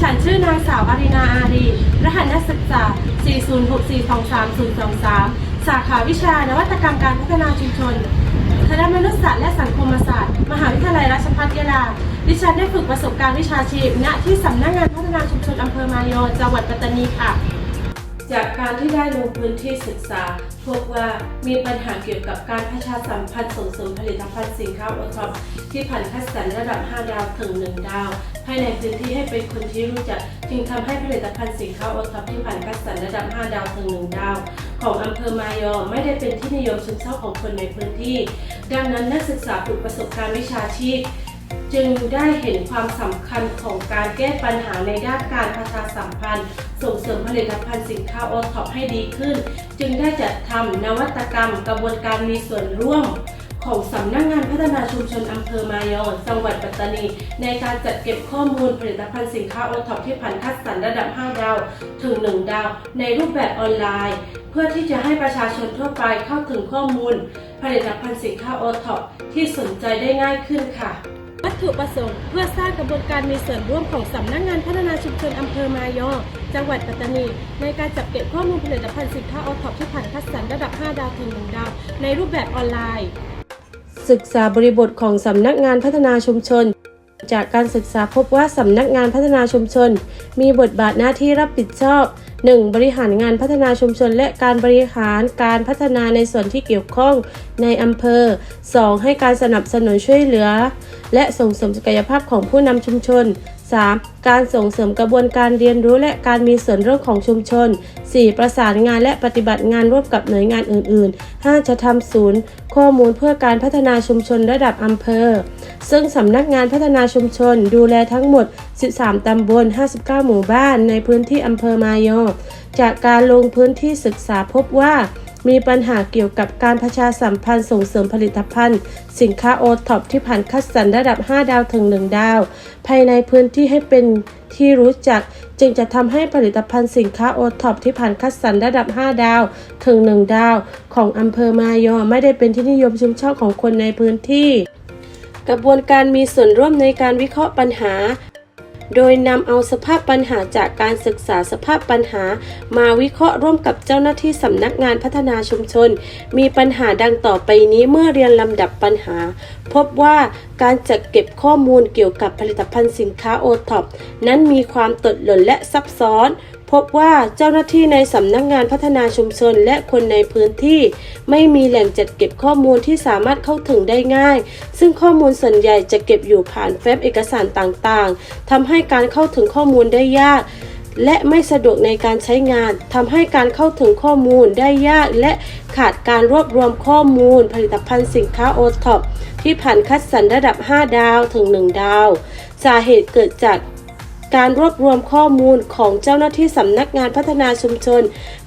ฉันชื่อนางสาวอารินาอารีรหัสนักศึกษา 406423023 สาขาวิชานวัตกรรมการพัฒนาชุมชน คณะมนุษยศาสตร์และสังคมศาสตร์ มหาวิทยาลัยราชภัฏยะลา ดิฉันได้ฝึกประสบการณ์วิชาชีพ ณ ที่สำนักงานพัฒนาชุมชนอำเภอมายอจังหวัดปัตตานีค่ะ จากการที่ได้ลงพื้นที่ศึกษา พบว่ามีปัญหาเกี่ยวกับการประชาสัมพันธ์ส่งเสริมผลิตภัณฑ์สินค้าโอท็อปที่ผ่านคัดสรรระดับ 5 ดาวถึง 1 ดาว ภายในพื้นที่ให้เป็นคนที่รู้จัก จึงทำให้ผลิตภัณฑ์สินค้าโอท็อปที่ผ่านคัดสรรระดับ 5 ดาวถึง 1 ดาว ของอำเภอมายอไม่ได้เป็นที่นิยมชมชอบของคนในพื้นที่ ดังนั้นนักศึกษาฝึกประสบการณ์วิชาชีพ จึงได้เห็นความสำคัญของการแก้ปัญหาในด้านการประชาสัมพันธ์ ส่งเสริมผลิตภัณฑ์สินค้าโอท็อปให้ดีขึ้น จึงได้จัดทำนวัตกรรม กระบวนการมีส่วนร่วม ของสำนักงานพัฒนาชุมชนอำเภอมายอนจังหวัดปัตตานี ในการจัดเก็บข้อมูลผลิตภัณฑ์สินค้าโอท็อปที่ผ่านคัดสรรระดับ 5 ดาว ถึง 1 ดาว ในรูปแบบออนไลน์ เพื่อที่จะให้ประชาชนทั่วไปเข้าถึงข้อมูล ผลิตภัณฑ์สินค้าโอท็อปที่สนใจได้ง่ายขึ้นค่ะ วัตถุประสงค์เพื่อสร้างกระบวนการมีส่วนร่วมของสำนักงานพัฒนาชุมชนอำเภอมายอ จังหวัดปัตตานี ในการจัดเก็บข้อมูลผลิตภัณฑ์สินค้าโอท็อปที่ผ่านคัดสรรระดับ 5 ดาวถึง1ดาวในรูปแบบออนไลน์ ศึกษาบริบทของสำนักงานพัฒนาชุมชน จากการศึกษาพบว่าสำนักงานพัฒนาชุมชน มีบทบาทหน้าที่รับผิดชอบ 1. บริหารงานพัฒนาชุมชน และการบริหารการพัฒนาในส่วนที่เกี่ยวข้องในอำเภอ 2. ให้การสนับสนุนช่วยเหลือ และส่งเสริมศักยภาพของผู้นำชุมชน 3. การส่งเสริมกระบวนการเรียนรู้และการมีส่วนร่วมของชุมชน 4. ประสานงานและปฏิบัติงานร่วมกับหน่วยงานอื่น ๆ 5. จะทำศูนย์ ข้อมูลเพื่อการพัฒนาชุมชนระดับอำเภอ ซึ่งสำนักงานพัฒนาชุมชนดูแลทั้งหมด 13 ตำบล 59 หมู่บ้านในพื้นที่อำเภอมายอ จากการลงพื้นที่ศึกษาพบว่า มีปัญหาเกี่ยวกับการประชาสัมพันธ์ส่งเสริมผลิตภัณฑ์ สินค้าโอท็อปที่ผ่านคัดสรรระดับ 5 ดาวถึง 1 ดาว ภายในพื้นที่ให้เป็นที่รู้จักจึงจะทำให้ผลิตภัณฑ์สินค้าโอท็อปที่ผ่านคัดสรรระดับ 5 ดาว ถึง 1 ดาว ของอำเภอมายอไม่ได้เป็นที่นิยมชมชอบของคนในพื้นที่ กระบวนการมีส่วนร่วมในการวิเคราะห์ปัญหา โดยนำเอาสภาพปัญหาจากการศึกษาสภาพปัญหา มาวิเคราะห์ร่วมกับเจ้าหน้าที่สำนักงานพัฒนาชุมชน มีปัญหาดังต่อไปนี้เมื่อเรียนลำดับปัญหาพบว่าการจัดเก็บข้อมูลเกี่ยวกับผลิตภัณฑ์สินค้าโอท็อปนั้นมีความตดหล่นและซับซ้อน พบว่าเจ้าหน้าที่ในสำนักงานพัฒนาชุมชนและคนในพื้นที่ ไม่มีแหล่งจัดเก็บข้อมูลที่สามารถเข้าถึงได้ง่าย ซึ่งข้อมูลส่วนใหญ่จะเก็บอยู่ผ่านเฟบเอกสารต่างๆทำให้การเข้าถึงข้อมูลได้ยาก และไม่สะดวกในการใช้งานทำให้การเข้าถึงข้อมูลได้ยากและขาดการรวบรวมข้อมูล ผลิตภัณฑ์สินค้าโอท็อปที่ผ่านคัดสรรระดับ 5 ดาวถึง 1 ดาว สาเหตุเกิดจากการรวบรวมข้อมูลของเจ้าหน้าที่สำนักงานพัฒนาชุมชน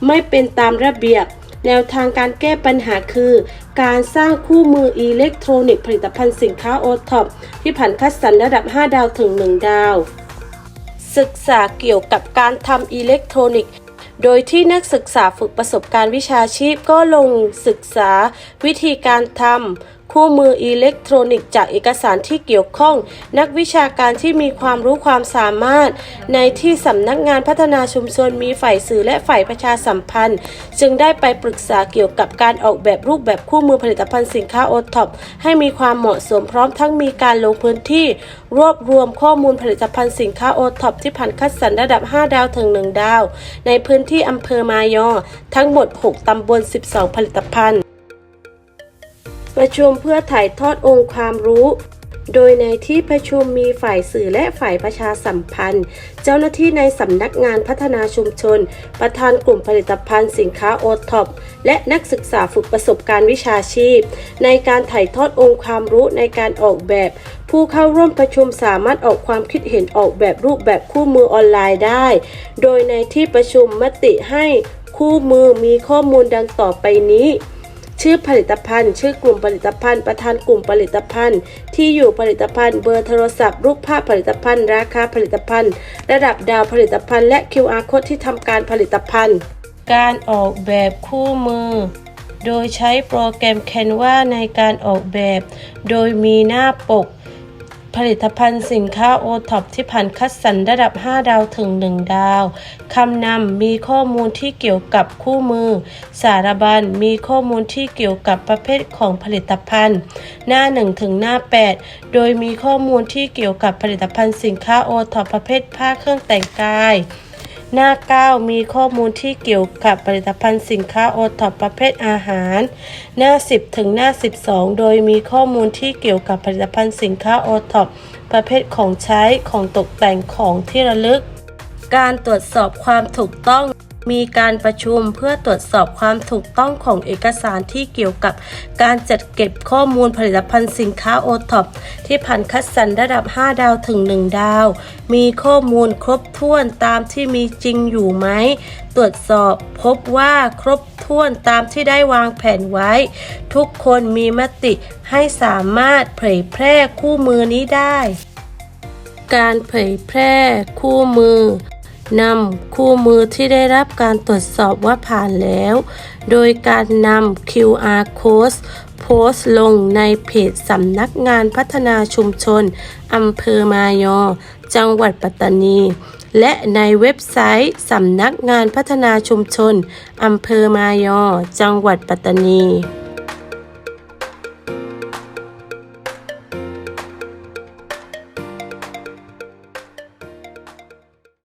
ไม่เป็นตามระเบียบ แนวทางการแก้ปัญหาคือ การสร้างคู่มืออิเล็กทรอนิกส์ผลิตภัณฑ์สินค้าโอท็อปที่ผ่านคัดสรรระดับ 5 ดาวถึง 1 ดาว ศึกษาเกี่ยวกับการทำอิเล็กทรอนิกส์ โดยที่นักศึกษาฝึกประสบการณ์วิชาชีพก็ลงศึกษาวิธีการทำ คู่มืออิเล็กทรอนิกส์จากเอกสารที่เกี่ยวข้อง นักวิชาการที่มีความรู้ความสามารถ ในที่สำนักงานพัฒนาชุมชนมีฝ่ายสื่อและฝ่ายประชาสัมพันธ์ จึงได้ไปปรึกษาเกี่ยวกับการออกแบบรูปแบบคู่มือผลิตภัณฑ์สินค้าโอท็อปให้มีความเหมาะสมพร้อมทั้งมีการลงพื้นที่ รวบรวมข้อมูลผลิตภัณฑ์สินค้าโอท็อปที่ผ่านคัดสรรระดับ 5 ดาวถึง 1 ดาว ในพื้นที่อำเภอมายอ ทั้งหมด 6 ตำบล 12 ผลิตภัณฑ์ ประชุมเพื่อถ่ายทอดองค์ความรู้ โดยในที่ประชุมมีฝ่ายสื่อและฝ่ายประชาสัมพันธ์ เจ้าหน้าที่ในสำนักงานพัฒนาชุมชน ประธานกลุ่มผลิตภัณฑ์สินค้าโอท็อปและนักศึกษาฝึกประสบการณ์วิชาชีพ ในการถ่ายทอดองค์ความรู้ในการออกแบบ ผู้เข้าร่วมประชุมสามารถออกความคิดเห็นออกแบบรูปแบบคู่มือออนไลน์ได้ โดยในที่ประชุมมติให้คู่มือมีข้อมูลดังต่อไปนี้ ชื่อผลิตภัณฑ์ ชื่อกลุ่มผลิตภัณฑ์ ประธานกลุ่มผลิตภัณฑ์ ที่อยู่ผลิตภัณฑ์ เบอร์โทรศัพท์ รูปภาพผลิตภัณฑ์ ราคาผลิตภัณฑ์ ระดับดาวผลิตภัณฑ์ และ QR code ที่ทำการผลิตภัณฑ์ การออกแบบคู่มือ โดยใช้โปรแกรม Canva ในการออกแบบ โดยมีหน้าปก ผลิตภัณฑ์สินค้าโอท็อปที่ผ่านคัดสรรระดับ 5 ดาวถึง 1 ดาว คำนำมีข้อมูลที่เกี่ยวกับคู่มือ สารบัญมีข้อมูลที่เกี่ยวกับประเภทของผลิตภัณฑ์ หน้า 1 ถึงหน้า 8 โดยมีข้อมูลที่เกี่ยวกับผลิตภัณฑ์สินค้าโอท็อปประเภทผ้าเครื่องแต่งกาย หน้า 9 มีข้อมูลที่เกี่ยวกับผลิตภัณฑ์สินค้าโอท็อปประเภทอาหาร หน้า 10 ถึงหน้า 12 โดยมีข้อมูลที่เกี่ยวกับผลิตภัณฑ์สินค้าโอท็อปประเภทของใช้ของตกแต่งของที่ระลึก การตรวจสอบความถูกต้อง มีการประชุมเพื่อตรวจสอบความถูกต้องของเอกสารที่เกี่ยวกับการจัดเก็บข้อมูลผลิตภัณฑ์สินค้าโอท็อปที่ผ่านคัดสรรระดับ 5 ดาวถึง 1 ดาว มีข้อมูลครบถ้วนตามที่มีจริงอยู่ไหม ตรวจสอบพบว่าครบถ้วนตามที่ได้วางแผนไว้ ทุกคนมีมติให้สามารถเผยแพร่คู่มือนี้ได้ การเผยแพร่คู่มือ นำคู่มือที่ได้รับการตรวจสอบว่าผ่านแล้ว โดยการนำ QR code โพสต์ลงในเพจสำนักงานพัฒนาชุมชนอำเภอมายอ จังหวัดปัตตานี และในเว็บไซต์สำนักงานพัฒนาชุมชนอำเภอมายอ จังหวัดปัตตานี